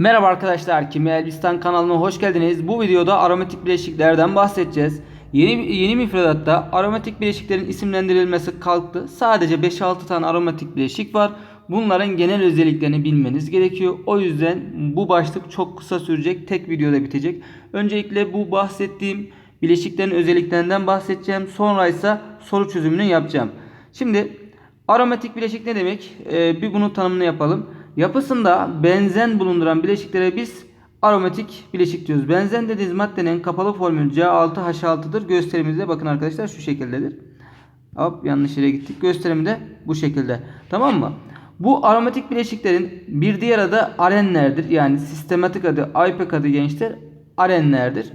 Merhaba arkadaşlar, Kimya Elbistan kanalına hoş geldiniz. Bu videoda aromatik bileşiklerden bahsedeceğiz. Yeni yeni müfredatta aromatik bileşiklerin isimlendirilmesi kalktı. Sadece 5-6 tane aromatik bileşik var. Bunların genel özelliklerini bilmeniz gerekiyor. O yüzden bu başlık çok kısa sürecek. Tek videoda bitecek. Öncelikle bu bahsettiğim bileşiklerin özelliklerinden bahsedeceğim. Sonra ise soru çözümünü yapacağım. Şimdi aromatik bileşik ne demek? Ee, bir bunun tanımını yapalım. Yapısında benzen bulunduran bileşiklere biz aromatik bileşik diyoruz. Benzen dediğimiz maddenin kapalı formülü C6H6'dır. Gösterimizde bakın arkadaşlar şu şekildedir. Hop yanlış yere gittik. Gösterimi de bu şekilde. Tamam mı? Bu aromatik bileşiklerin bir diğer adı arenlerdir. Yani sistematik adı, IPEC adı gençler arenlerdir.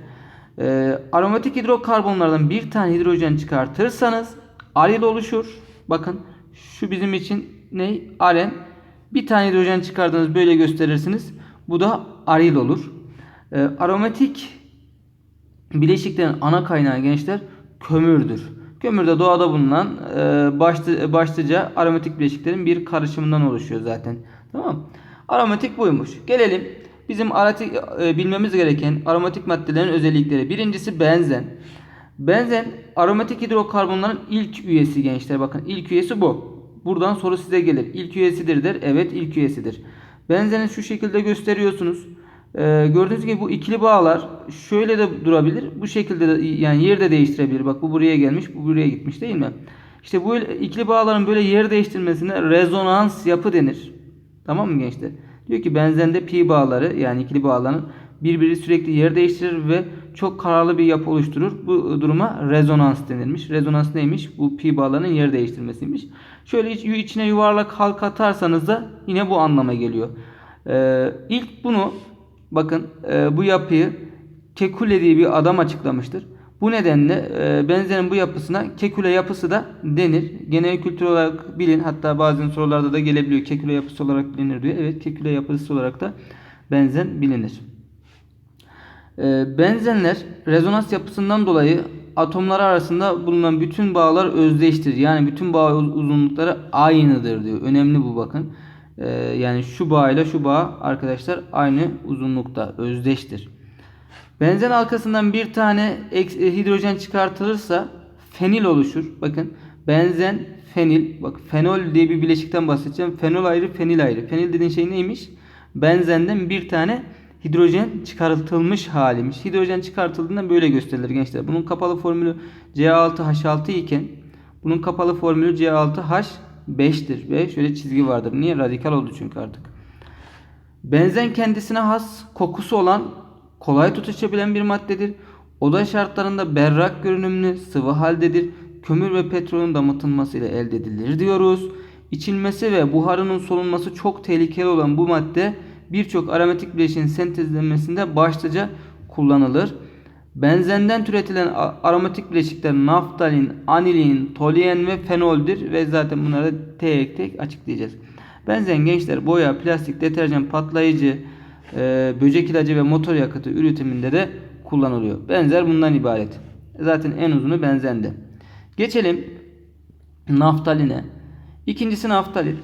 Ee, aromatik hidrokarbonlardan bir tane hidrojen çıkartırsanız aril oluşur. Bakın şu bizim için ne? Aren. Bir tane hidrojen çıkardınız böyle gösterirsiniz. Bu da aril olur. Ee, aromatik bileşiklerin ana kaynağı gençler kömürdür. Kömür de doğada bulunan e, başlı, başlıca aromatik bileşiklerin bir karışımından oluşuyor zaten. Tamam Aromatik buymuş. Gelelim bizim aromatik, e, bilmemiz gereken aromatik maddelerin özellikleri. Birincisi benzen. Benzen aromatik hidrokarbonların ilk üyesi gençler. Bakın ilk üyesi bu. Buradan soru size gelir. İlk üyesidir der. Evet ilk üyesidir. Benzeni şu şekilde gösteriyorsunuz. Ee, gördüğünüz gibi bu ikili bağlar şöyle de durabilir. Bu şekilde de yani yer de değiştirebilir. Bak bu buraya gelmiş, bu buraya gitmiş değil mi? İşte bu ikili bağların böyle yer değiştirmesine rezonans yapı denir. Tamam mı gençler? Diyor ki benzende pi bağları yani ikili bağların birbiri sürekli yer değiştirir ve çok kararlı bir yapı oluşturur. Bu duruma rezonans denilmiş. Rezonans neymiş? Bu pi bağlarının yer değiştirmesiymiş. Şöyle içine yuvarlak halka atarsanız da yine bu anlama geliyor. Ee, ilk bunu bakın e, bu yapıyı Kekule diye bir adam açıklamıştır. Bu nedenle e, benzerin bu yapısına Kekule yapısı da denir. Genel kültür olarak bilin. Hatta bazen sorularda da gelebiliyor. Kekule yapısı olarak bilinir diyor. Evet Kekule yapısı olarak da benzen bilinir. E, benzenler rezonans yapısından dolayı atomlar arasında bulunan bütün bağlar özdeştir. Yani bütün bağ uzunlukları aynıdır diyor. Önemli bu bakın. Ee, yani şu bağ ile şu bağ arkadaşlar aynı uzunlukta özdeştir. Benzen halkasından bir tane e, hidrojen çıkartılırsa fenil oluşur. Bakın benzen fenil. Bak fenol diye bir bileşikten bahsedeceğim. Fenol ayrı, fenil ayrı. Fenil dediğin şey neymiş? Benzenden bir tane hidrojen çıkartılmış haliymiş. Hidrojen çıkartıldığında böyle gösterilir gençler. Bunun kapalı formülü C6H6 iken bunun kapalı formülü C6H5'tir ve şöyle çizgi vardır. Niye? Radikal oldu çünkü artık. Benzen kendisine has kokusu olan kolay tutuşabilen bir maddedir. Oda şartlarında berrak görünümlü sıvı haldedir. Kömür ve petrolün damıtılması ile elde edilir diyoruz. İçilmesi ve buharının solunması çok tehlikeli olan bu madde birçok aromatik bileşiğin sentezlenmesinde başlıca kullanılır. Benzenden türetilen aromatik bileşikler naftalin, anilin, toluen ve fenoldür ve zaten bunları tek tek açıklayacağız. Benzen gençler boya, plastik, deterjan, patlayıcı, e, böcek ilacı ve motor yakıtı üretiminde de kullanılıyor. Benzer bundan ibaret. Zaten en uzunu benzende. Geçelim naftaline. İkincisi naftalin.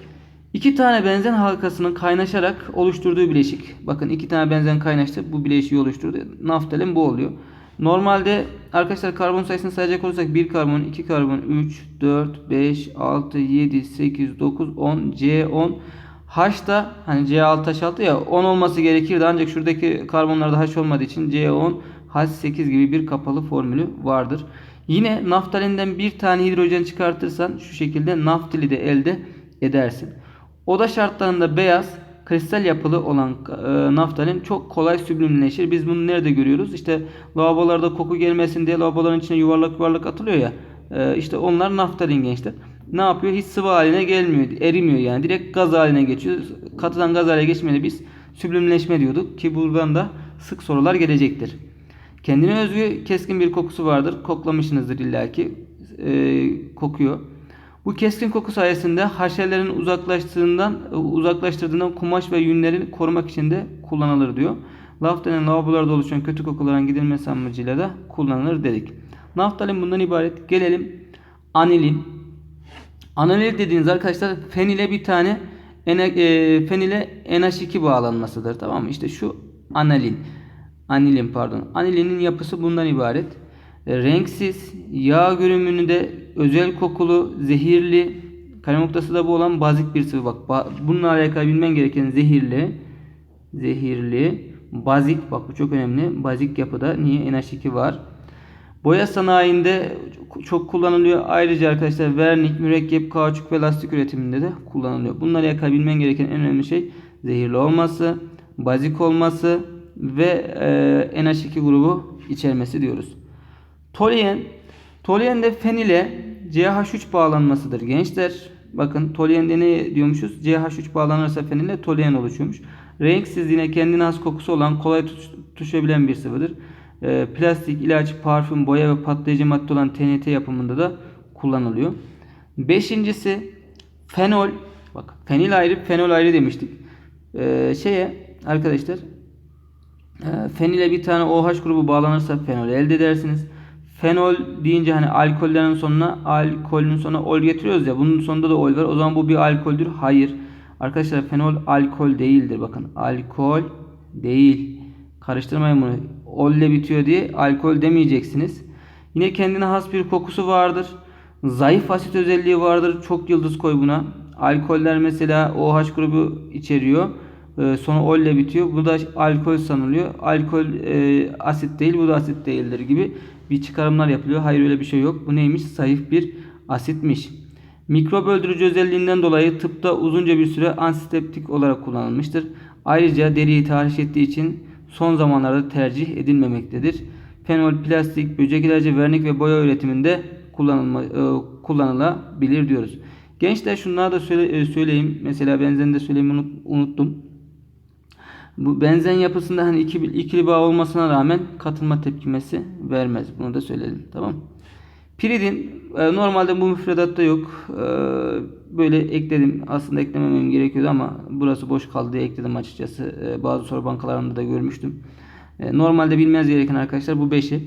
İki tane benzen halkasının kaynaşarak oluşturduğu bileşik. Bakın iki tane benzen kaynaştı. Bu bileşiği oluşturdu. Naftalin bu oluyor. Normalde arkadaşlar karbon sayısını sayacak olursak 1 karbon, 2 karbon, 3, 4, 5, 6, 7, 8, 9, 10, C10. H da hani C6H6 ya 10 olması gerekirdi ancak şuradaki karbonlarda H olmadığı için C10 H8 gibi bir kapalı formülü vardır. Yine naftalinden bir tane hidrojen çıkartırsan şu şekilde naftali de elde edersin. Oda şartlarında beyaz kristal yapılı olan e, naftalin çok kolay süblimleşir. Biz bunu nerede görüyoruz? İşte lavabolarda koku gelmesin diye lavaboların içine yuvarlak yuvarlak atılıyor ya. E, işte onlar naftalin gençler. Ne yapıyor? Hiç sıvı haline gelmiyor. Erimiyor yani. Direkt gaz haline geçiyor. Katıdan gaz haline geçmeli biz süblimleşme diyorduk ki buradan da sık sorular gelecektir. Kendine özgü keskin bir kokusu vardır. Koklamışsınızdır illaki. E, kokuyor. Bu keskin koku sayesinde haşerelerin uzaklaştığından uzaklaştırdığından kumaş ve yünleri korumak için de kullanılır diyor. Naftalin lavabolarda oluşan kötü kokuların gidilmesi amacıyla da kullanılır dedik. Naftalin bundan ibaret. Gelelim anilin. Anilin dediğiniz arkadaşlar fenile bir tane e, fenile NH2 bağlanmasıdır. Tamam mı? İşte şu analin. Anilin pardon. Anilinin yapısı bundan ibaret. E, renksiz, yağ görünümünde özel kokulu, zehirli, kare noktası da bu olan bazik bir sıvı. Bak ba- bununla alakalı bilmen gereken zehirli, zehirli, bazik bak bu çok önemli. Bazik yapıda niye NH2 var? Boya sanayinde çok kullanılıyor. Ayrıca arkadaşlar vernik, mürekkep, kauçuk ve lastik üretiminde de kullanılıyor. Bunlara alakalı bilmen gereken en önemli şey zehirli olması, bazik olması ve e, NH2 grubu içermesi diyoruz. Toluen, toluen de fenile CH3 bağlanmasıdır gençler. Bakın toluende ne diyormuşuz? CH3 bağlanırsa fenile toluen oluşuyormuş. Renksiz yine kendine has kokusu olan kolay tuş- tutuşabilen bir sıvıdır. Ee, plastik, ilaç, parfüm, boya ve patlayıcı madde olan TNT yapımında da kullanılıyor. Beşincisi fenol. Bak fenil ayrı, fenol ayrı demiştik. Ee, şeye arkadaşlar e, fenile bir tane OH grubu bağlanırsa fenol elde edersiniz. Fenol deyince hani alkollerin sonuna alkolün sonuna ol getiriyoruz ya bunun sonunda da ol var. O zaman bu bir alkoldür. Hayır. Arkadaşlar fenol alkol değildir. Bakın alkol değil. Karıştırmayın bunu. Ol ile bitiyor diye alkol demeyeceksiniz. Yine kendine has bir kokusu vardır. Zayıf asit özelliği vardır. Çok yıldız koy buna. Alkoller mesela OH grubu içeriyor. Ee, sonra ol ile bitiyor. Bu da alkol sanılıyor. Alkol e, asit değil, bu da asit değildir gibi bir çıkarımlar yapılıyor. Hayır öyle bir şey yok. Bu neymiş? Zayıf bir asitmiş. Mikrop öldürücü özelliğinden dolayı tıpta uzunca bir süre antiseptik olarak kullanılmıştır. Ayrıca deriyi tahriş ettiği için son zamanlarda tercih edilmemektedir. Fenol, plastik, böcek ilacı, vernik ve boya üretiminde kullanılma, e, kullanılabilir diyoruz. Gençler şunları da söyle, e, söyleyeyim. Mesela benzeni de söylemeyi unut- unuttum. Bu benzen yapısında hani iki, ikili bağ olmasına rağmen katılma tepkimesi vermez. Bunu da söyledim. Tamam. Piridin e, normalde bu müfredatta yok. E, böyle ekledim. Aslında eklememem gerekiyordu ama burası boş kaldı diye ekledim açıkçası. E, bazı soru bankalarında da görmüştüm. E, normalde bilmeniz gereken arkadaşlar bu 5'i.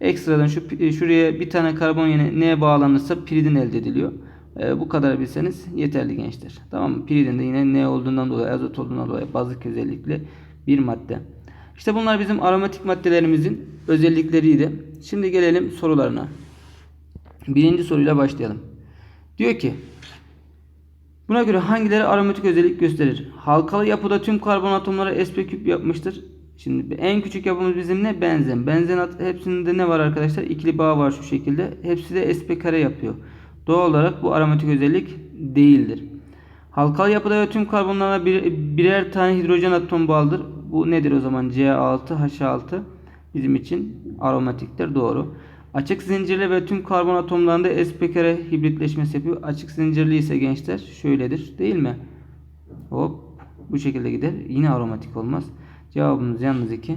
Ekstradan şu şuraya bir tane karbon yine neye bağlanırsa piridin elde ediliyor. E, bu kadar bilseniz yeterli gençler. Tamam mı? Piridin de yine ne olduğundan dolayı, azot olduğundan dolayı bazik özellikle bir madde. İşte bunlar bizim aromatik maddelerimizin özellikleriydi. Şimdi gelelim sorularına. Birinci soruyla başlayalım. Diyor ki Buna göre hangileri aromatik özellik gösterir? Halkalı yapıda tüm karbon atomları sp küp yapmıştır. Şimdi en küçük yapımız bizim ne? Benzen. Benzen hepsinde ne var arkadaşlar? İkili bağ var şu şekilde. Hepsi de sp kare yapıyor. Doğal olarak bu aromatik özellik değildir. Halkalı yapıda tüm karbonlara bir, birer tane hidrojen atom bağlıdır. Bu nedir o zaman? C6H6 bizim için aromatiktir. Doğru. Açık zincirli ve tüm karbon atomlarında sp kare hibritleşmesi yapıyor. Açık zincirli ise gençler şöyledir. Değil mi? Hop bu şekilde gider. Yine aromatik olmaz. Cevabımız yalnız 2.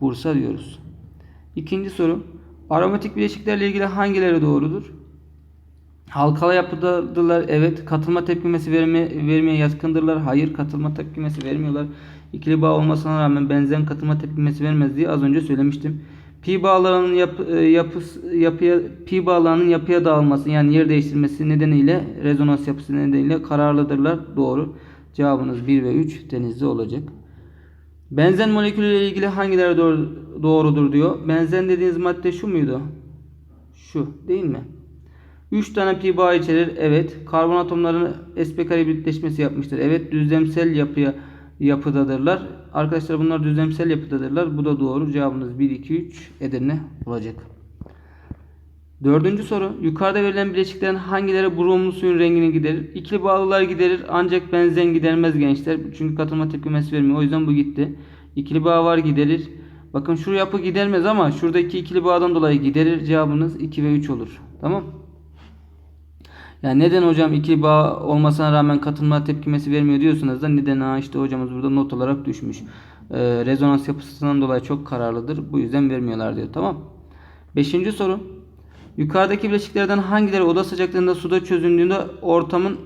Bursa diyoruz. İkinci soru. Aromatik bileşiklerle ilgili hangileri doğrudur? Halkalı yapıdadılar. Evet. Katılma tepkimesi verme, vermeye yatkındırlar. Hayır. Katılma tepkimesi vermiyorlar. İkili bağ olmasına rağmen benzen katılma tepkimesi vermez diye az önce söylemiştim. Pi bağlarının yap, e, yapıs, yapıya pi bağlarının yapıya dağılması yani yer değiştirmesi nedeniyle rezonans yapısı nedeniyle kararlıdırlar. Doğru. Cevabınız 1 ve 3 denizli olacak. Benzen molekülü ile ilgili hangileri doğru, doğrudur diyor. Benzen dediğiniz madde şu muydu? Şu değil mi? 3 tane pi bağ içerir. Evet. Karbon atomlarının sp kare birleşmesi yapmıştır. Evet. Düzlemsel yapıya yapıdadırlar. Arkadaşlar bunlar düzlemsel yapıdadırlar. Bu da doğru. Cevabınız 1, 2, 3 Edirne olacak. Dördüncü soru. Yukarıda verilen bileşiklerin hangileri bromlu suyun rengini giderir? İkili bağlılar giderir ancak benzen gidermez gençler. Çünkü katılma tepkimesi vermiyor. O yüzden bu gitti. İkili bağ var giderir. Bakın şu yapı gidermez ama şuradaki ikili bağdan dolayı giderir. Cevabınız 2 ve 3 olur. Tamam. Yani neden hocam ikili bağ olmasına rağmen katılma tepkimesi vermiyor diyorsunuz da neden ha işte hocamız burada not olarak düşmüş. Ee, rezonans yapısından dolayı çok kararlıdır. Bu yüzden vermiyorlar diyor. Tamam. Beşinci soru. Yukarıdaki bileşiklerden hangileri oda sıcaklığında suda çözündüğünde ortamın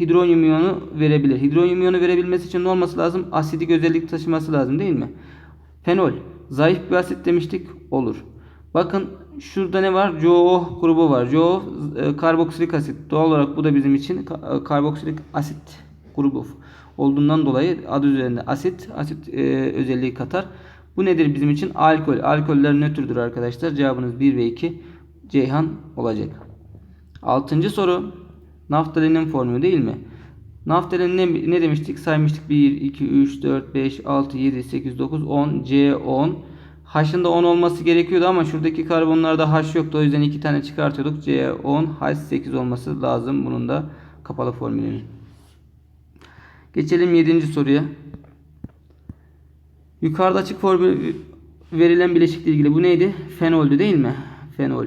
hidronyum iyonu verebilir? Hidronyum iyonu verebilmesi için ne olması lazım? Asidik özellik taşıması lazım değil mi? Fenol. Zayıf bir asit demiştik. Olur. Bakın şurada ne var? COO grubu var. COO e, karboksilik asit. Doğal olarak bu da bizim için e, karboksilik asit grubu olduğundan dolayı adı üzerinde asit, asit e, özelliği katar. Bu nedir bizim için? Alkol. Alkoller nötrdür arkadaşlar. Cevabınız 1 ve 2 Ceyhan olacak. Altıncı soru. Naftalinin formülü değil mi? Naftalin ne, ne demiştik? Saymıştık. 1, 2, 3, 4, 5, 6, 7, 8, 9, 10. C10. H'ın da 10 olması gerekiyordu ama şuradaki karbonlarda H yoktu. O yüzden 2 tane çıkartıyorduk. C10, H8 olması lazım. Bunun da kapalı formülünün. Geçelim 7. soruya. Yukarıda açık formül verilen bileşikle ilgili bu neydi? Fenoldü değil mi? Fenol.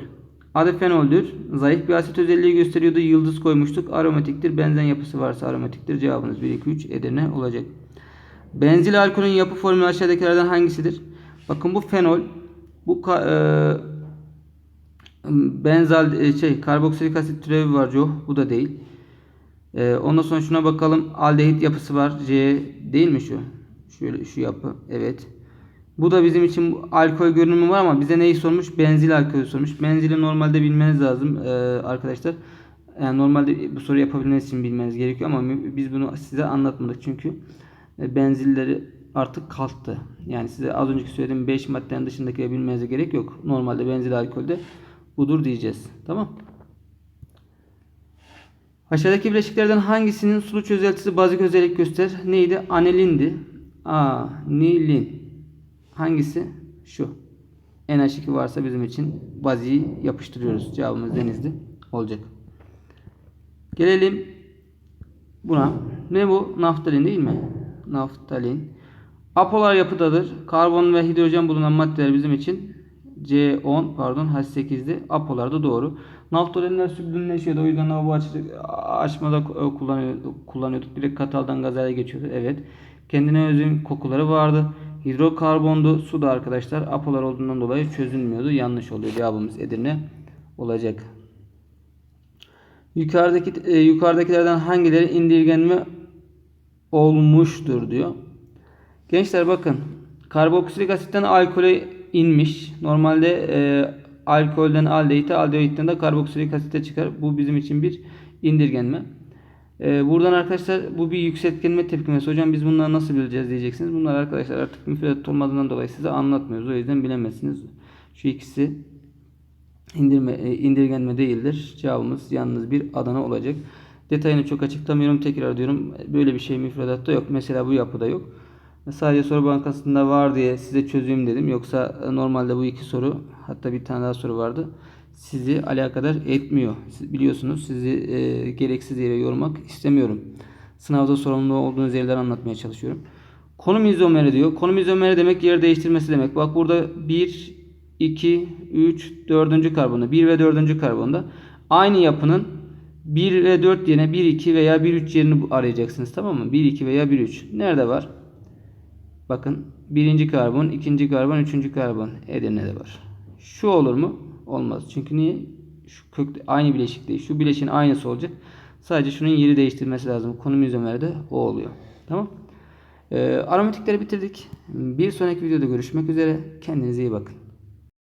Adı fenoldür. Zayıf bir asit özelliği gösteriyordu. Yıldız koymuştuk. Aromatiktir. Benzen yapısı varsa aromatiktir. Cevabınız 1, 2, 3 Edirne olacak. Benzil alkolün yapı formülü aşağıdakilerden hangisidir? Bakın bu fenol. Bu e, benzal e, şey karboksilik asit türevi var Joe. Bu da değil. E, ondan sonra şuna bakalım. Aldehit yapısı var. C değil mi şu? Şöyle şu yapı. Evet. Bu da bizim için alkol görünümü var ama bize neyi sormuş? Benzil alkolü sormuş. Benzili normalde bilmeniz lazım e, arkadaşlar. Yani normalde bu soruyu yapabilmeniz için bilmeniz gerekiyor ama biz bunu size anlatmadık çünkü e, benzilleri artık kalktı. Yani size az önceki söylediğim 5 maddenin dışındakileri bilmenize gerek yok. Normalde benzil alkolde budur diyeceğiz. Tamam. Aşağıdaki bileşiklerden hangisinin sulu çözeltisi bazik özellik gösterir? Neydi? Anilindi. Anilin. Hangisi? Şu. NH2 varsa bizim için baziyi yapıştırıyoruz. Cevabımız denizli olacak. Gelelim buna. Ne bu? Naftalin değil mi? Naftalin. Apolar yapıdadır. Karbon ve hidrojen bulunan maddeler bizim için C10 pardon H8'di. Apolar da doğru. Naftalinler süblimleşiyordu. O yüzden lavabo aç, açmada kullanıyorduk, kullanıyorduk. Direkt kataldan gazaya geçiyordu. Evet. Kendine özgün kokuları vardı. Hidrokarbondu. Su da arkadaşlar apolar olduğundan dolayı çözülmüyordu. Yanlış oluyor. Cevabımız Edirne olacak. Yukarıdaki e, yukarıdakilerden hangileri indirgenme olmuştur diyor. Gençler bakın. Karboksilik asitten alkole inmiş. Normalde e, alkolden aldehite, aldehitten de karboksilik asite çıkar. Bu bizim için bir indirgenme. E, buradan arkadaşlar bu bir yükseltgenme tepkimesi. Hocam biz bunları nasıl bileceğiz diyeceksiniz. Bunlar arkadaşlar artık müfredat olmadığından dolayı size anlatmıyoruz. O yüzden bilemezsiniz. Şu ikisi indirme, e, indirgenme değildir. Cevabımız yalnız bir Adana olacak. Detayını çok açıklamıyorum. Tekrar diyorum. Böyle bir şey müfredatta yok. Mesela bu yapıda yok. Sadece soru bankasında var diye size çözeyim dedim. Yoksa e, normalde bu iki soru hatta bir tane daha soru vardı. Sizi alakadar etmiyor. Siz biliyorsunuz sizi e, gereksiz yere yormak istemiyorum. Sınavda sorumlu olduğunuz yerleri anlatmaya çalışıyorum. Konum izomeri diyor. Konum izomeri demek yer değiştirmesi demek. Bak burada 1, 2, 3, 4. karbonda 1 ve 4. karbonda aynı yapının 1 ve 4 yerine 1, 2 veya 1, 3 yerini arayacaksınız. Tamam mı? 1, 2 veya 1, 3. Nerede var? Bakın birinci karbon, ikinci karbon, üçüncü karbon Edirne'de var. Şu olur mu? Olmaz. Çünkü niye? Şu kök aynı bileşik değil. Şu bileşiğin aynısı olacak. Sadece şunun yeri değiştirmesi lazım. Konum izomerde o oluyor. Tamam. Ee, aromatikleri bitirdik. Bir sonraki videoda görüşmek üzere. Kendinize iyi bakın.